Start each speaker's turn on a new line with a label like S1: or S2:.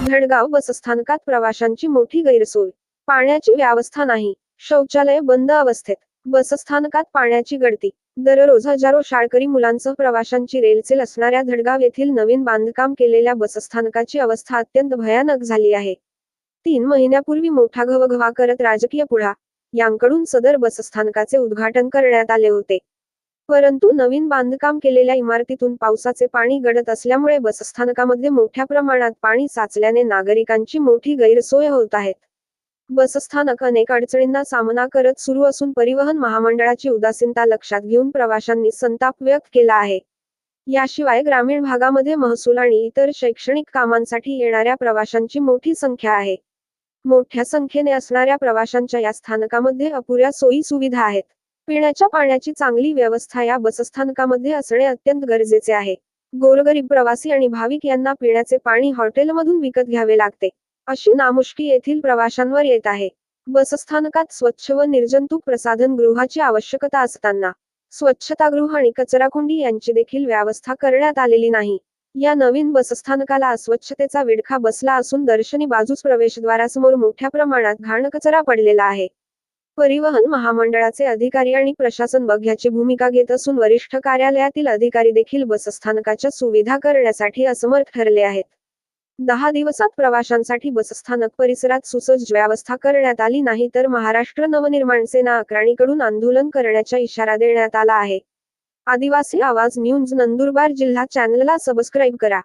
S1: धडगाव बसस्थानकात प्रवाशांची मोठी गैरसोय. पाण्याची व्यवस्था नाही. शौचालय बंद अवस्थेत. बसस्थानकात पाण्याची गळती. दररोज हजारो शाळकरी मुलांसह प्रवाशांची रेलचेल असणाऱ्या धडगाव येथील नवीन बांधकाम केलेल्या बसस्थानकाची अवस्था अत्यंत भयानक झाली आहे. तीन महिन्यापूर्वी मोठा घवघवा करत राजकीय पुढा यांकडून सदर बसस्थानकाचे उद्घाटन करण्यात आले होते. परंतु नवीन बांधकाम केलेल्या इमारतीतून पावसाचे पाणी गडत असल्यामुळे बसस्थानकामध्ये मोठ्या प्रमाणात पाणी साचल्याने नागरिकांची मोठी गैरसोय होत आहेत बसस्थानक अनेक अडचणींना सामना करत सुरू असून परिवहन महामंडळाची उदासीनता लक्षात घेऊन प्रवाशांनी संताप व्यक्त केला आहे. याशिवाय ग्रामीण भागामध्ये महसूल आणि इतर शैक्षणिक कामांसाठी येणाऱ्या प्रवाशांची मोठी संख्या आहे. मोठ्या संख्येने असणाऱ्या प्रवाशांच्या या स्थानकामध्ये अपुऱ्या सोयी सुविधा आहेत. पिण्याच्या पाण्याची चांगली व्यवस्था या बसस्थानकामध्ये असणे अत्यंत गरजेचे आहे. गोरगरीब प्रवासी आणि भाविक यांना पिण्याचे पाणी हॉटेलमधून विकत घ्यावे लागते. अशी नामुष्की येथील प्रवाशांवर येत आहे. बसस्थानकात स्वच्छ व निर्जंतुक प्रसाधन गृहाची आवश्यकता असताना स्वच्छतागृह आणि कचराकुंडी यांची देखील व्यवस्था करण्यात आलेली नाही. या नवीन बसस्थानकाला अस्वच्छतेचा विडखा बसला असून दर्शनी बाजूस प्रवेशद्वारासमोर मोठ्या प्रमाणात घाण कचरा पडलेला आहे. परिवहन महामंडळाचे अधिकारी आणि प्रशासन बघ्याची भूमिका घेत असून वरिष्ठ कार्यालयातील अधिकारी देखील बसस्थानकाच्या सुविधा करण्यासाठी असमर्थ ठरले आहेत. दहा दिवसात प्रवाशांसाठी बसस्थानक परिसरात सुसज्ज व्यवस्था करण्यात आली नाही तर महाराष्ट्र नवनिर्माण सेना अक्राणीकडून आंदोलन करण्याचा इशारा देण्यात आला आहे. आदिवासी आवाज न्यूज नंदुरबार जिल्हा चॅनलला सबस्क्राईब करा.